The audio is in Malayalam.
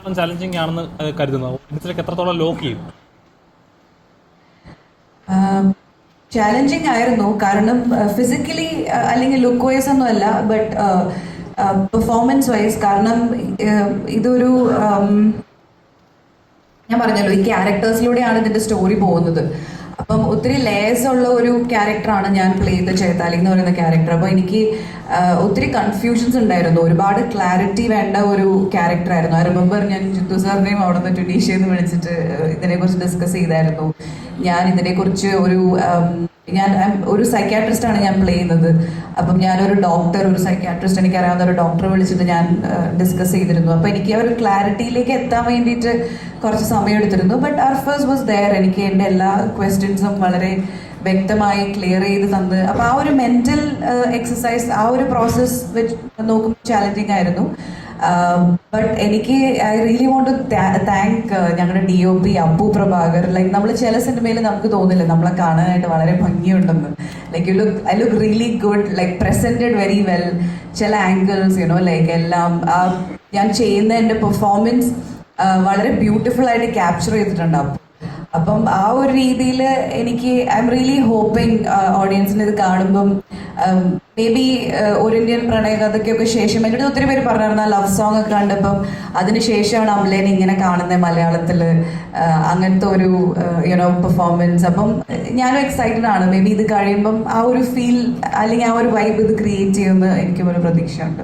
എത്രത്തോളം ചലഞ്ചിങ് ആണെന്ന് കരുതുന്നു. ഓഡിയൻസിലേക്ക് എത്രത്തോളം ലോക്ക് ചെയ്യും? ചാലഞ്ചിങ് ആയിരുന്നു. കാരണം ഫിസിക്കലി അല്ലെങ്കിൽ ലുക്ക് വൈസ് ഒന്നും അല്ല ബട്ട് പെർഫോമൻസ് വൈസ് കാരണം ഇതൊരു ഞാൻ പറഞ്ഞല്ലോ ഈ ക്യാരക്ടേഴ്സിലൂടെയാണ് ഇതിന്റെ സ്റ്റോറി പോകുന്നത്. അപ്പം ഒത്തിരി ലേസ് ഉള്ള ഒരു ക്യാരക്ടറാണ് ഞാൻ പ്ലേ ചെയ്ത ചേത്താലി എന്ന് പറയുന്ന ക്യാരക്ടർ അപ്പോൾ എനിക്ക് ആ, ഒത്തിരി കൺഫ്യൂഷൻസ് ഉണ്ടായിരുന്നു. ഒരുപാട് ക്ലാരിറ്റി വേണ്ട ഒരു ക്യാരക്ടറായിരുന്നു ഐ റിമെമ്പർ ഞാൻ ജിത്തു സാറിനെയും അവിടെ നിന്ന് ടുണീഷ്യന്ന് വിളിച്ചിട്ട് ഇതിനെ ഇതിനെക്കുറിച്ച് ഡിസ്കസ് ചെയ്തായിരുന്നു. ഞാൻ ഇതിനെക്കുറിച്ച് ഒരു ഞാൻ ഒരു സൈക്യാട്രിസ്റ്റ് ആണ് ഞാൻ പ്ലേ ചെയ്യുന്നത്. അപ്പം ഞാനൊരു ഡോക്ടർ ഒരു സൈക്യാട്രിസ്റ്റ് എനിക്ക് അറിയാവുന്ന ഒരു ഡോക്ടറെ വിളിച്ചിട്ട് ഞാൻ ഡിസ്കസ് ചെയ്തിരുന്നു. അപ്പം എനിക്ക് ആ ഒരു ക്ലാരിറ്റിയിലേക്ക് എത്താൻ വേണ്ടിയിട്ട് കുറച്ച് സമയം എടുത്തിരുന്നു. ബട്ട് അർഫേഴ്സ് വാസ് ദയർ എനിക്ക് എന്റെ എല്ലാ ക്വസ്റ്റ്യൻസും വളരെ വ്യക്തമായി ക്ലിയർ ചെയ്ത് തന്ന്. അപ്പോൾ ആ ഒരു മെന്റൽ എക്സസൈസ് ആ ഒരു പ്രോസസ്സ് വെച്ച് നോക്കുമ്പോൾ ചാലഞ്ചിങ് ആയിരുന്നു. ബട്ട് എനിക്ക് ഐ റിയലി വോണ്ട് താങ്ക് ഞങ്ങളുടെ D O P Appu Prabhakar. Like നമ്മൾ ചില സിനിമയിൽ നമുക്ക് തോന്നില്ല നമ്മളെ കാണാനായിട്ട് വളരെ ഭംഗിയുണ്ടെന്ന്. Like you look I look really good like presented very well ചില ആംഗിൾസ് യുനോ ലൈക്ക് എല്ലാം ഞാൻ ചെയ്യുന്ന എന്റെ പെർഫോമൻസ് വളരെ ബ്യൂട്ടിഫുൾ ആയിട്ട് ക്യാപ്ചർ ചെയ്തിട്ടുണ്ട് അപ്പു. അപ്പം ആ ഒരു രീതിയിൽ എനിക്ക് ഐ എം റിയലി ഹോപ്പിംഗ് ഓഡിയൻസിന് ഇത് കാണുമ്പം മേ ബി ഒരു ഇന്ത്യൻ പ്രണയകഥയ്ക്കൊക്കെ ശേഷം എന്റെ അടുത്ത് ഒത്തിരി പേര് പറഞ്ഞിരുന്ന ലവ് സോങ് ഒക്കെ കണ്ടപ്പം അതിനുശേഷമാണ് ശേഷമാണ് അമലേനെ ഇങ്ങനെ കാണുന്നത് മലയാളത്തിൽ അങ്ങനത്തെ ഒരു യുനോ പെർഫോമൻസ് അപ്പം ഞാനും എക്സൈറ്റഡ് ആണ്. മേ ബി ഇത് കഴിയുമ്പം ആ ഒരു ഫീൽ അല്ലെങ്കിൽ ആ ഒരു വൈബ് ഇത് ക്രിയേറ്റ് ചെയ്യുമെന്ന് എനിക്കും ഒരു പ്രതീക്ഷയുണ്ട്.